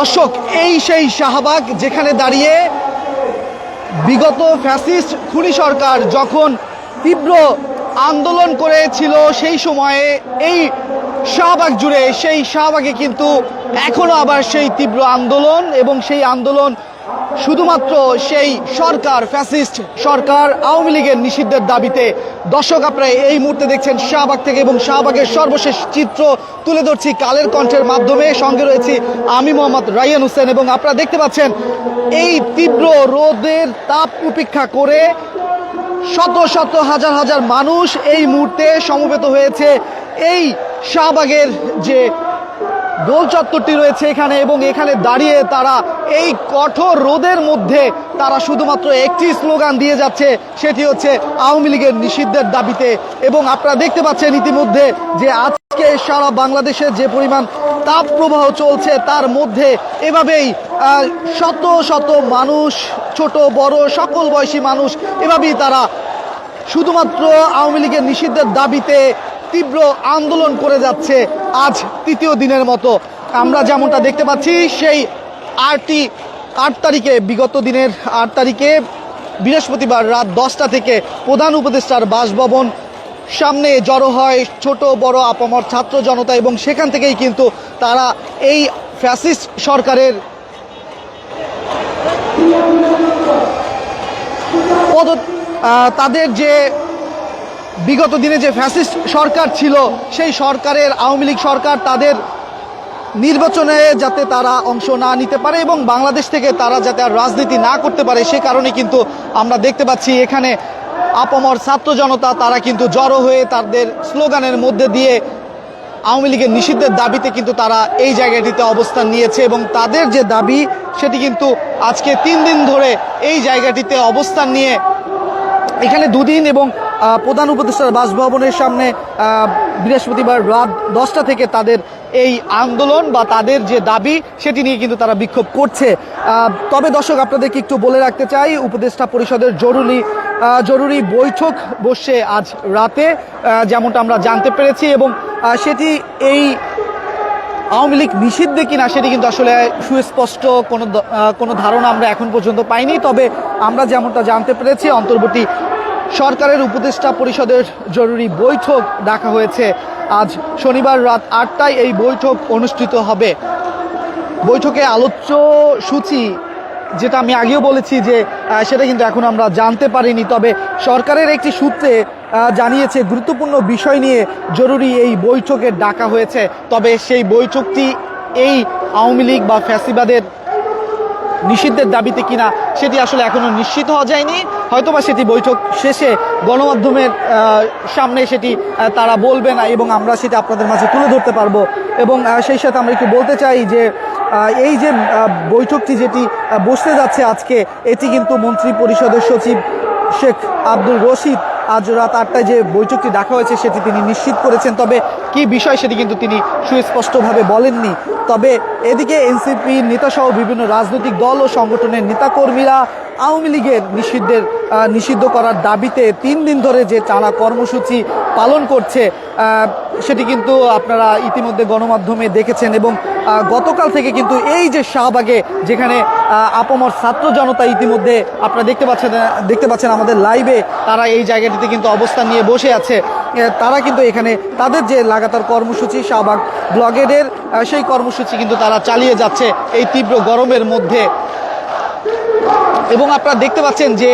দর্শক, এই সেই শাহবাগ যেখানে দাঁড়িয়ে বিগত ফ্যাসিস্ট খুনি সরকার যখন তীব্র আন্দোলন করেছিল সেই সময়ে এই শাহবাগ জুড়ে, সেই শাহবাগে কিন্তু এখনও আবার সেই তীব্র আন্দোলন এবং সেই আন্দোলন শুধুমাত্র সেই সরকার ফ্যাসিস্ট সরকার আওয়ামী লীগের নিষিদ্ধের দাবিতে দর্শক আপনারা এই মুহূর্তে দেখছেন শাহবাগ থেকে এবং শাহবাগের সর্বশেষ চিত্র তুলে ধরছি কালের কণ্ঠের মাধ্যমে। সঙ্গে রয়েছি আমি মোহাম্মদ রাইয়ান হোসেন এবং আপনারা দেখতে পাচ্ছেন এই তীব্র রোদের তাপ উপেক্ষা করে শত শত হাজার হাজার মানুষ এই মুহূর্তে সমবেত হয়েছে। এই শাহবাগের যে গোল চত্বরটি রয়েছে এখানে এবং এখানে দাঁড়িয়ে তারা এই কঠোর রোদের মধ্যে তারা শুধুমাত্র একটি স্লোগান দিয়ে যাচ্ছে, সেটি হচ্ছে আওয়ামী লীগের নিষিদ্ধের দাবিতে। এবং আপনারা দেখতে পাচ্ছেন ইতিমধ্যে যে আজকে সারা বাংলাদেশে যে পরিমাণ তাপ প্রবাহ চলছে, তার মধ্যে এভাবেই শত শত মানুষ, ছোট, বড়, সকল বয়সী মানুষ এভাবেই তারা শুধুমাত্র আওয়ামী লীগের নিষিদ্ধের দাবিতে তীব্র আন্দোলন করে যাচ্ছে আজ তৃতীয় দিনের মতো। আমরা যেমনটা দেখতে পাচ্ছি, সেই আটটি আট তারিখে, বিগত দিনের আট তারিখে বৃহস্পতিবার রাত দশটা থেকে প্রধান উপদেষ্টার বাসভবন সামনে জড়ো হয় ছোট, বড়, আপামর ছাত্র জনতা এবং সেখান থেকেই কিন্তু তারা এই ফ্যাসিস্ট সরকারের তাদের যে বিগত দিনে যে ফ্যাসিস্ট সরকার ছিল, সেই সরকারের আওয়ামী লীগ সরকার তাদের নির্বাচনে যাতে তারা অংশ না নিতে পারে এবং বাংলাদেশ থেকে তারা যাতে আর রাজনীতি না করতে পারে, সে কারণে কিন্তু আমরা দেখতে পাচ্ছি এখানে আপমর ছাত্র জনতা, তারা কিন্তু জড়ো হয়ে তাদের স্লোগানের মধ্যে দিয়ে আওয়ামী লীগের নিষিদ্ধের দাবিতে কিন্তু তারা এই জায়গাটিতে অবস্থান নিয়েছে এবং তাদের যে দাবি, সেটি কিন্তু আজকে তিন দিন ধরে এই জায়গাটিতে অবস্থান নিয়ে এখানে দুদিন এবং প্রধান উপদেষ্টার বাসভবনের সামনে বৃহস্পতিবার রাত দশটা থেকে তাদের এই আন্দোলন বা তাদের যে দাবি, সেটি নিয়ে কিন্তু তারা বিক্ষোভ করছে। তবে দর্শক, আপনাদেরকে একটু বলে রাখতে চাই, উপদেষ্টা পরিষদের জরুরি জরুরি বৈঠক বসে আজ রাতে যেমনটা আমরা জানতে পেরেছি এবং সেটি এই আওয়ামী লীগ নিষিদ্ধে কিনা সেটি কিন্তু আসলে সুস্পষ্ট কোনো কোনো ধারণা আমরা এখন পর্যন্ত পাইনি। তবে আমরা যেমনটা জানতে পেরেছি, অন্তর্বর্তী সরকারের উপদেষ্টা পরিষদের জরুরি বৈঠক ডাকা হয়েছে। আজ শনিবার রাত আটটায় এই বৈঠক অনুষ্ঠিত হবে। বৈঠকে আলোচ্য সূচি, যেটা আমি আগেও বলেছি যে সেটা কিন্তু এখন আমরা জানতে পারিনি, তবে সরকারের একটি সূত্রে জানিয়েছে গুরুত্বপূর্ণ বিষয় নিয়ে জরুরি এই বৈঠকে ডাকা হয়েছে। তবে সেই বৈঠকটি এই আওয়ামী লীগ বা ফ্যাসিবাদের নিষিদ্ধের দাবিতে কিনা সেটি আসলে এখনও নিশ্চিত হওয়া যায়নি। হয়তোবা সেটি বৈঠক শেষে গণমাধ্যমের সামনে সেটি তারা বলবে না এবং আমরা সেটা আপনাদের মাঝে তুলে ধরতে পারব। এবং সেই সাথে আমরা একটু বলতে চাই যে এই যে বৈঠকটি যেটি বসতে যাচ্ছে আজকে, এটি কিন্তু মন্ত্রী পরিষদের সচিব শেখ আব্দুল রশিদ আজ রাত আটটায় যে বৈঠকটি ডাকা হয়েছে সেটি তিনি নিশ্চিত করেছেন। তবে কি বিষয় সেটি কিন্তু তিনি সুস্পষ্টভাবে বলেননি। তবে এদিকে এনসিপি নেতাসহ বিভিন্ন রাজনৈতিক দল ও সংগঠনের নেতাকর্মীরা আওয়ামী লীগের নিষিদ্ধের নিষিদ্ধ করার দাবিতে তিন দিন ধরে যে টানা কর্মসূচি পালন করছে সেটি কিন্তু আপনারা ইতিমধ্যে গণমাধ্যমে দেখেছেন এবং গতকাল থেকে কিন্তু এই যে শাহবাগে যেখানে আপমর ছাত্র জনতা ইতিমধ্যে আপনারা দেখতে পাচ্ছেন দেখতে পাচ্ছেন আমাদের লাইভে তারা এই জায়গাটিতে কিন্তু অবস্থান নিয়ে বসে আছে। তারা কিন্তু এখানে তাদের যে লাগাতার কর্মসূচি শাহবাগ ব্লগেডের সেই কর্মসূচি কিন্তু তারা চালিয়ে যাচ্ছে এই তীব্র গরমের মধ্যে। এবং আপনারা দেখতে পাচ্ছেন যে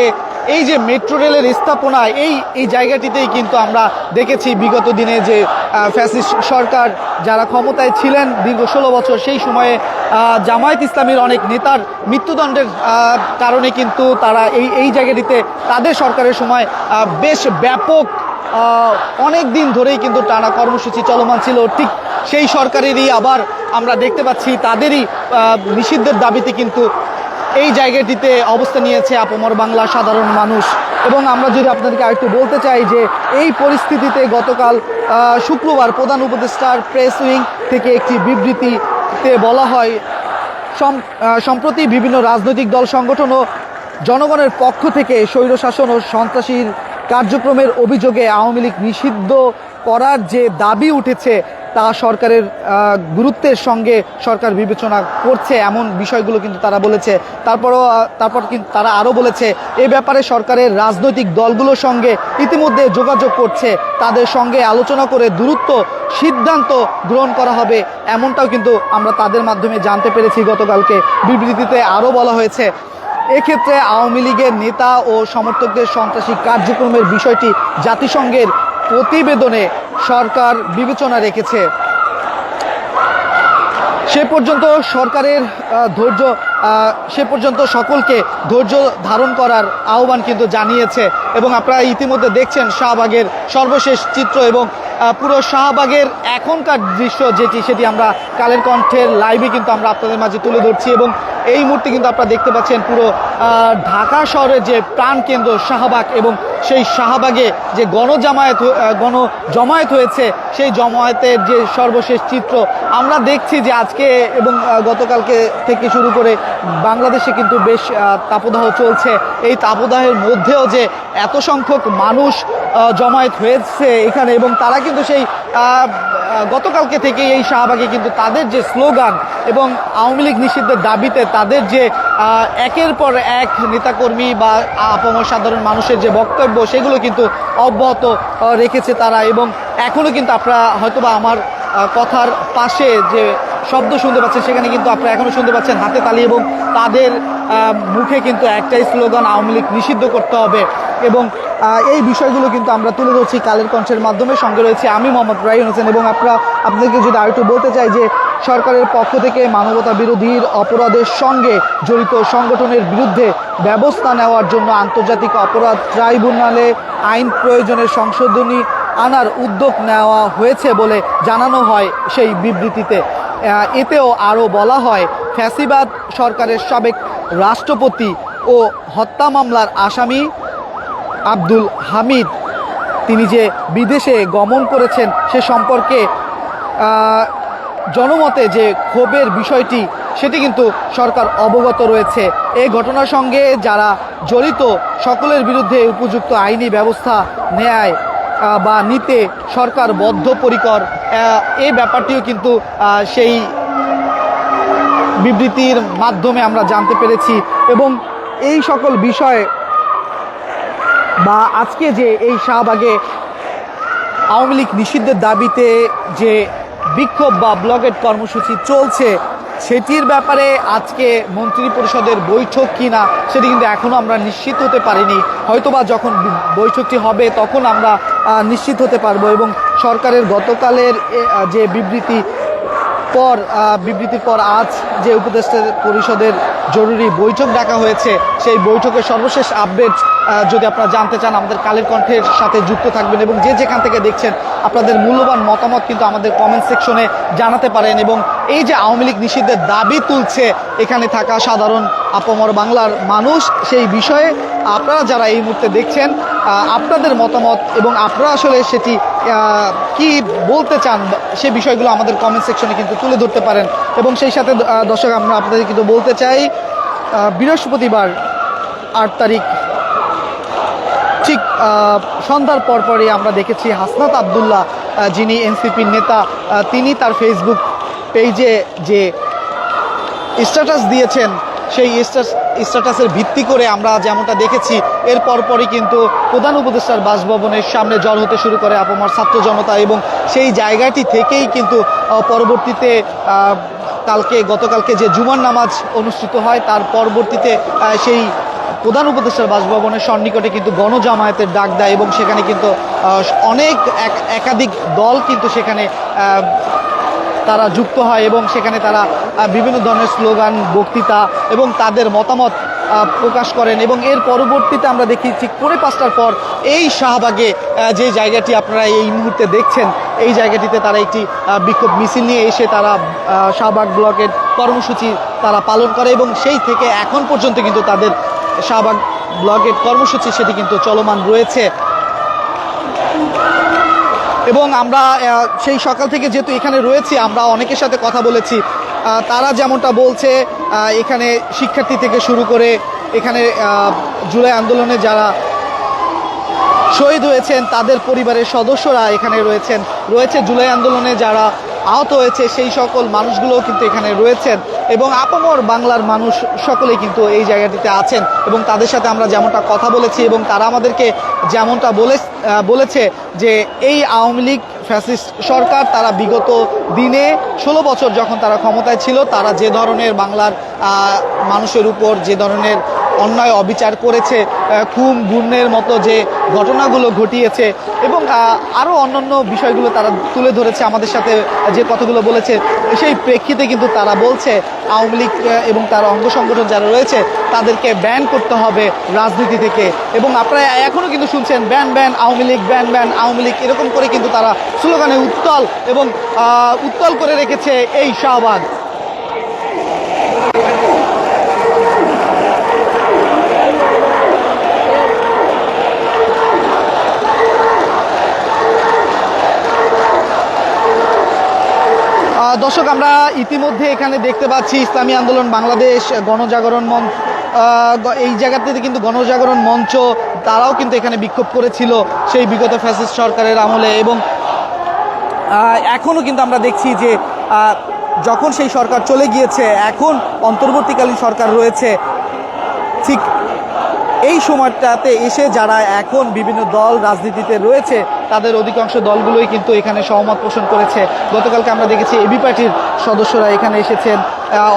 এই যে মেট্রো রেলের স্থাপনা, এই এই জায়গাটিতেই কিন্তু আমরা দেখেছি বিগত দিনে যে ফ্যাসিস্ট সরকার যারা ক্ষমতায় ছিলেন দীর্ঘ ষোলো বছর, সেই সময়ে জামায়াত ইসলামীর অনেক নেতার মৃত্যুদণ্ডের কারণে কিন্তু তারা এই এই জায়গাটিতে তাদের সরকারের সময় বেশ ব্যাপক অনেক দিন ধরেই কিন্তু টানা কর্মসূচি চলমান ছিল। ঠিক সেই সরকারেরই আবার আমরা দেখতে পাচ্ছি, তাদেরই নিষিদ্ধের দাবিতে কিন্তু এই জায়গাটিতে অবস্থান নিয়েছে আপমর বাংলা সাধারণ মানুষ। এবং আমরা যদি আপনাদেরকে আরেকটু বলতে চাই যে, এই পরিস্থিতিতে গতকাল শুক্রবার প্রধান উপদেষ্টার প্রেস উইং থেকে একটি বিবৃতিতে বলা হয় সম্প্রতি বিভিন্ন রাজনৈতিক দল সংগঠন ও জনগণের পক্ষ থেকে স্বৈরশাসন ও সন্ত্রাসীর কার্যক্রমের অভিযোগে আওয়ামী লীগ নিষিদ্ধ করার যে দাবি উঠেছে, তা সরকারের গুরুত্বের সঙ্গে সরকার বিবেচনা করছে। এমন বিষয়গুলো কিন্তু তারা বলেছে। তারপরও তারপর কিন্তু তারা আরও বলেছে, এ ব্যাপারে সরকারের রাজনৈতিক দলগুলোর সঙ্গে ইতিমধ্যে যোগাযোগ করছে। তাদের সঙ্গে আলোচনা করে দূরত্ব সিদ্ধান্ত গ্রহণ করা হবে। এমনটাও কিন্তু আমরা তাদের মাধ্যমে জানতে পেরেছি গতকালকে। বিবৃতিতে আরও বলা হয়েছে এক্ষেত্রে আওয়ামী লীগের নেতা ও সমর্থকদের সন্ত্রাসী কার্যক্রমের বিষয়টি জাতিসংঘের প্রতিবেদনে সরকার বিবেচনা রেখেছে। সে পর্যন্ত সরকারের ধৈর্য সে পর্যন্ত সকলকে ধৈর্য ধারণ করার আহ্বান কিন্তু জানিয়েছে এবং আপনারা ইতিমধ্যে দেখছেন শাহবাগের সর্বশেষ চিত্র এবং পুরো শাহবাগের এখনকার দৃশ্য যেটি সেটি আমরা কালের কণ্ঠের লাইভে কিন্তু আমরা আপনাদের মাঝে তুলে ধরছি এবং এই মুহূর্তে কিন্তু আপনারা দেখতে পাচ্ছেন পুরো ঢাকা শহরের যে প্রাণকেন্দ্র শাহবাগ এবং সেই শাহবাগে যে গণজামায়াত হ- আহ, গণ জমায়েত হয়েছে সেই জমায়েতের যে সর্বশেষ চিত্র আমরা দেখছি যে আজকে এবং গতকালকে থেকে শুরু করে বাংলাদেশে কিন্তু বেশ তাপদাহ চলছে। এই তাপদাহের মধ্যেও যে এত সংখ্যক মানুষ জমায়েত হয়েছে এখানে এবং তারা কিন্তু সেই গতকালকে থেকে এই শাহবাগে কিন্তু তাদের যে স্লোগান এবং আওয়ামী লীগ নিষিদ্ধের দাবিতে তাদের যে একের পর এক নেতাকর্মী বা আপামর সাধারণ মানুষের যে বক্তব্য, সেগুলো কিন্তু অব্যাহত রেখেছে তারা এবং এখনও কিন্তু আপনারা হয়তোবা আমার কথার পাশে যে শব্দ শুনতে পাচ্ছেন, সেখানে কিন্তু আপনারা এখনও শুনতে পাচ্ছেন হাতে তালি এবং তাদের মুখে কিন্তু একটাই স্লোগান, আওয়ামী লীগ নিষিদ্ধ করতে হবে। এবং এই বিষয়গুলো কিন্তু আমরা তুলে ধরছি কালের কণ্ঠের মাধ্যমে। সঙ্গে রয়েছে আমি মোহাম্মদ রাইন হোসেন এবং আপনারা, আপনাদেরকে যদি আরেকটু বলতে চাই যে, সরকারের পক্ষ থেকে মানবতা বিরোধীর অপরাধের সঙ্গে জড়িত সংগঠনের বিরুদ্ধে ব্যবস্থা নেওয়ার জন্য আন্তর্জাতিক অপরাধ ট্রাইব্যুনালে আইন প্রয়োজনের সংশোধনী আনার উদ্যোগ নেওয়া হয়েছে বলে জানানো হয় সেই বিবৃতিতে। এতেও আরও বলা হয় ফ্যাসিবাদ সরকারের সাবেক রাষ্ট্রপতি ও হত্যা মামলার আসামি আব্দুল হামিদ। তিনি যে বিদেশে গমন করেছেন সে সম্পর্কে জনমতে যে ক্ষোভের বিষয়টি, সেটি কিন্তু সরকার অবগত রয়েছে। এই ঘটনার সঙ্গে যারা জড়িত, সকলের বিরুদ্ধে উপযুক্ত আইনি ব্যবস্থা নেয় বা নিতে সরকার বদ্ধপরিকর এই ব্যাপারটিও কিন্তু সেই বিবৃতির মাধ্যমে আমরা জানতে পেরেছি এবং এই সকল বিষয়ে বা আজকে যে এই শাহবাগে আওয়ামী লীগ নিষিদ্ধের দাবিতে যে বিক্ষোভ বা ব্লগের কর্মসূচি চলছে সেটির ব্যাপারে আজকে মন্ত্রী পরিষদের বৈঠক কিনা, সেটি কিন্তু এখনও আমরা নিশ্চিত হতে পারিনি। হয়তোবা যখন বৈঠকটি হবে, তখন আমরা নিশ্চিত হতে পারব এবং সরকারের গতকালের যে বিবৃতি পর বিবৃতির পর আজ যে উপদেষ্টা পরিষদের জরুরি বৈঠক ডাকা হয়েছে, সেই বৈঠকের সর্বশেষ আপডেট যদি আপনারা জানতে চান, আমাদের কালের কণ্ঠের সাথে যুক্ত থাকবেন এবং যে যেখান থেকে দেখছেন, আপনাদের মূল্যবান মতামত কিন্তু আমাদের কমেন্ট সেকশনে জানাতে পারেন এবং এই যে আওয়ামী লীগ নিষিদ্ধের দাবি তুলছে, এখানে থাকা সাধারণ আপমর বাংলার মানুষ, সেই বিষয়ে আপনারা যারা এই মুহূর্তে দেখছেন আপনাদের মতামত এবং আপনারা আসলে সেটি কি বলতে চান সে বিষয়গুলো আমাদের কমেন্ট সেকশনে কিন্তু তুলে ধরতে পারেন। এবং সেই সাথে দর্শক, আমরা আপনাদের কিন্তু বলতে চাই বৃহস্পতিবার আট তারিখ, ঠিক সন্ধ্যার পরপরই আমরা দেখেছি হাসনাত আবদুল্লাহ যিনি এনসিপির নেতা তিনি তার ফেসবুক পেজে যে স্ট্যাটাস দিয়েছেন সেই স্ট্যাটাসের ভিত্তি করে আমরা যেমনটা দেখেছি, এর পরপরই কিন্তু প্রধান উপদেষ্টার বাসভবনের সামনে জড় হতে শুরু করে আপমার ছাত্র জনতা এবং সেই জায়গাটি থেকেই কিন্তু পরবর্তীতে কালকে গতকালকে যে জুমার নামাজ অনুষ্ঠিত হয়, তার পরবর্তীতে সেই প্রধান উপদেষ্টার বাসভবনের সন্নিকটে কিন্তু গণজামায়াতের ডাক দেয় এবং সেখানে কিন্তু অনেক এক- একাধিক দল কিন্তু সেখানে তারা যুক্ত হয় এবং সেখানে তারা বিভিন্ন ধরনের স্লোগান, বক্তৃতা এবং তাদের মতামত প্রকাশ করেন এবং এর পরবর্তীতে আমরা দেখি ঠিক পৌনে পাঁচটার পর এই শাহবাগে যে জায়গাটি আপনারা এই মুহূর্তে দেখছেন, এই জায়গাটিতে তারা একটি বিক্ষোভ মিছিল নিয়ে এসে তারা শাহবাগ ব্লকের কর্মসূচি তারা পালন করে এবং সেই থেকে এখন পর্যন্ত কিন্তু তাদের শাহবাগ ব্লকের কর্মসূচি সেটি কিন্তু চলমান রয়েছে। এবং আমরা সেই সকাল থেকে যেহেতু এখানে রয়েছি, আমরা অনেকের সাথে কথা বলেছি তারা যেমনটা বলছে এখানে শিক্ষার্থী থেকে শুরু করে এখানে জুলাই আন্দোলনে যারা শহীদ হয়েছেন, তাদের পরিবারের সদস্যরা এখানে রয়েছেন। রয়েছে জুলাই আন্দোলনে যারা আহত হয়েছে, সেই সকল মানুষগুলোও কিন্তু এখানে রয়েছেন। এবং আপামর বাংলার মানুষ সকলেই কিন্তু এই জায়গাটিতে আছেন। এবং তাদের সাথে আমরা যেমনটা কথা বলেছি, এবং তারা আমাদেরকে যেমনটা বলে বলেছে যে এই আওয়ামী লীগ ফ্যাসিস্ট সরকার, তারা বিগত দিনে ষোলো বছর যখন তারা ক্ষমতায় ছিল, তারা যে ধরনের বাংলার মানুষের উপর যে ধরনের অন্যায় অবিচার করেছে খুন গুণের মতো যে ঘটনাগুলো ঘটিয়েছে এবং আরও অন্যান্য বিষয়গুলো তারা তুলে ধরেছে আমাদের সাথে, যে কথাগুলো বলেছে, সেই প্রেক্ষিতে কিন্তু তারা বলছে, আওয়ামী লীগ এবং তার অঙ্গ সংগঠন যারা রয়েছে, তাদেরকে ব্যান করতে হবে রাজনীতি থেকে। এবং আপনারা এখনও কিন্তু শুনছেন ban ban Awami League ban ban Awami League, এরকম করে কিন্তু তারা স্লোগানে উত্তল এবং উত্তল করে রেখেছে এই শাহবাগ। দর্শক, আমরা ইতিমধ্যে এখানে দেখতে পাচ্ছি ইসলামী আন্দোলন বাংলাদেশ গণজাগরণ মঞ্চ এই জায়গাটিতে কিন্তু গণজাগরণ মঞ্চ, তারাও কিন্তু এখানে বিক্ষোভ করেছিল সেই বিগত ফ্যাসিস্ট সরকারের আমলে এবং এখনও কিন্তু আমরা দেখছি যে যখন সেই সরকার চলে গিয়েছে, এখন অন্তর্বর্তীকালীন সরকার রয়েছে, ঠিক এই সময়টাতে এসে যারা এখন বিভিন্ন দল রাজনীতিতে রয়েছে, তাদের অধিকাংশ দলগুলোই কিন্তু এখানে সহমত পোষণ করেছে। গতকালকে আমরা দেখেছি এবি পার্টির সদস্যরা এখানে এসেছেন।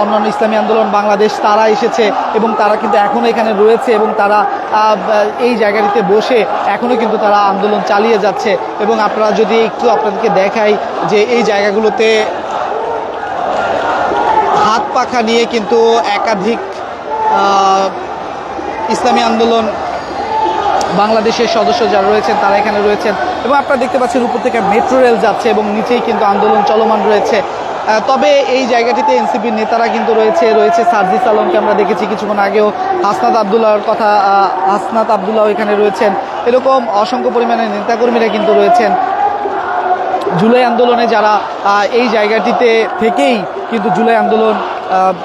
অন্যান্য ইসলামী আন্দোলন, বাংলাদেশ, তারা এসেছে এবং তারা কিন্তু এখনও এখানে রয়েছে এবং তারা এই জায়গাটিতে বসে এখনও কিন্তু তারা আন্দোলন চালিয়ে যাচ্ছে। এবং আপনারা যদি একটু আপনাদেরকে দেখাই যে এই জায়গাগুলোতে হাত পাখা নিয়ে কিন্তু একাধিক ইসলামী আন্দোলন বাংলাদেশের সদস্য যারা রয়েছেন, তারা এখানে রয়েছেন। এবং আপনারা দেখতে পাচ্ছেন উপর থেকে মেট্রো রেল যাচ্ছে এবং নিচেই কিন্তু আন্দোলন চলমান রয়েছে। তবে এই জায়গাটিতে এনসিপির নেতারা কিন্তু রয়েছে রয়েছে সার্জিস আলমকে আমরা দেখেছি কিছুক্ষণ আগেও। হাসনাত আবদুল্লাহর কথা হাসনাত আবদুল্লাহ এখানে রয়েছেন। এরকম অসংখ্য পরিমাণে নেতাকর্মীরা কিন্তু রয়েছেন। জুলাই আন্দোলনে যারা এই জায়গাটিতে থেকেই কিন্তু জুলাই আন্দোলন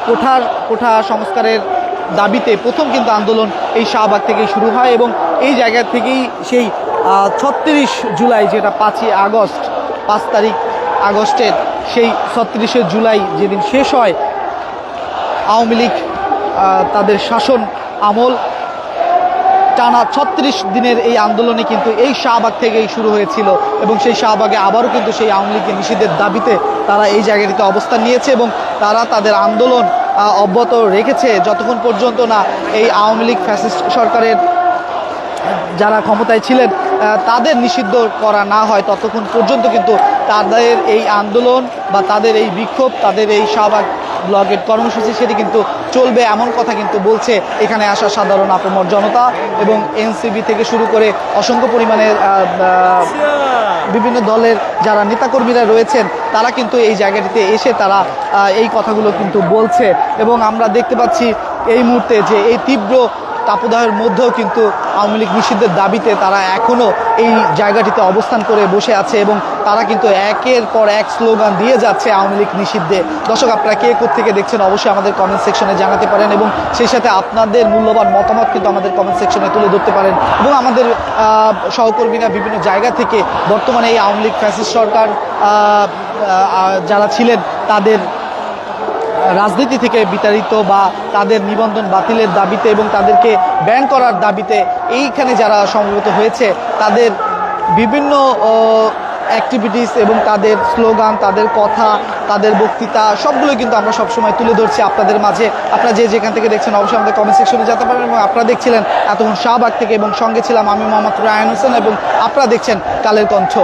কোঠার, কোঠা সংস্কারের দাবিতে প্রথম কিন্তু আন্দোলন এই শাহবাগ থেকেই শুরু হয় এবং এই জায়গা থেকেই সেই ছত্রিশ জুলাই যেটা পাঁচই আগস্ট, পাঁচ তারিখ আগস্টের সেই ছত্রিশে জুলাই যেদিন শেষ হয়, আওয়ামী লীগ তাদের শাসন আমল, টানা ছত্রিশ দিনের এই আন্দোলনে কিন্তু এই শাহবাগ থেকেই শুরু হয়েছিল এবং সেই শাহবাগে আবারও কিন্তু সেই আওয়ামী লীগের নিষিদ্ধের দাবিতে তারা এই জায়গাটিতে অবস্থান নিয়েছে এবং তারা তাদের আন্দোলন অব্যাহত রেখেছে যতক্ষণ পর্যন্ত না এই আওয়ামী লীগ ফ্যাসিস্ট সরকারের যারা ক্ষমতায় ছিলেন তাদের নিষিদ্ধ করা না হয়। ততক্ষণ পর্যন্ত কিন্তু তাদের এই আন্দোলন বা তাদের এই বিক্ষোভ, তাদের এই শাহবাগ ব্লগের কর্মসূচি সেটি কিন্তু চলবে এমন কথা কিন্তু বলছে এখানে আসা সাধারণ আপমর জনতা এবং এনসিবি থেকে শুরু করে অসংখ্য পরিমাণে বিভিন্ন দলের যারা নেতাকর্মীরা রয়েছেন, তারা কিন্তু এই জায়গাটিতে এসে তারা এই কথাগুলো কিন্তু বলছে। এবং আমরা দেখতে পাচ্ছি এই মুহূর্তে যে এই তীব্র তাপদাহের মধ্যেও কিন্তু আওয়ামী লীগ নিষিদ্ধের দাবিতে তারা এখনও এই জায়গাটিতে অবস্থান করে বসে আছে এবং তারা কিন্তু একের পর এক স্লোগান দিয়ে যাচ্ছে আওয়ামী লীগ নিষিদ্ধে। দর্শক, আপনারা কে থেকে দেখছেন অবশ্যই আমাদের কমেন্ট সেকশনে জানাতে পারেন এবং সেই সাথে আপনাদের মূল্যবান মতামত কিন্তু আমাদের কমেন্ট সেকশনে তুলে ধরতে পারেন এবং আমাদের সহকর্মীরা বিভিন্ন জায়গা থেকে বর্তমানে এই আওয়ামী লীগ ফ্যাসিস্ট সরকার যারা ছিলেন তাদের রাজনীতি থেকে বিতাড়িত বা তাদের নিবন্ধন বাতিলের দাবিতে এবং তাদেরকে ব্যান করার দাবিতে এইখানে যারা সমবেত হয়েছে, তাদের বিভিন্ন অ্যাক্টিভিটিস এবং তাদের স্লোগান তাদের কথা, তাদের বক্তৃতা সবগুলো কিন্তু আমরা সবসময় তুলে ধরছি আপনাদের মাঝে। আপনারা যে যেখান থেকে দেখছেন, অবশ্যই আমাদের কমেন্ট সেকশনে যেতে পারেন এবং আপনারা দেখছিলেন এতক্ষণ শাহবাগ থেকে এবং সঙ্গে ছিলাম আমি মোহাম্মদ রায়ন হোসেন এবং আপনারা দেখছেন কালের কণ্ঠ।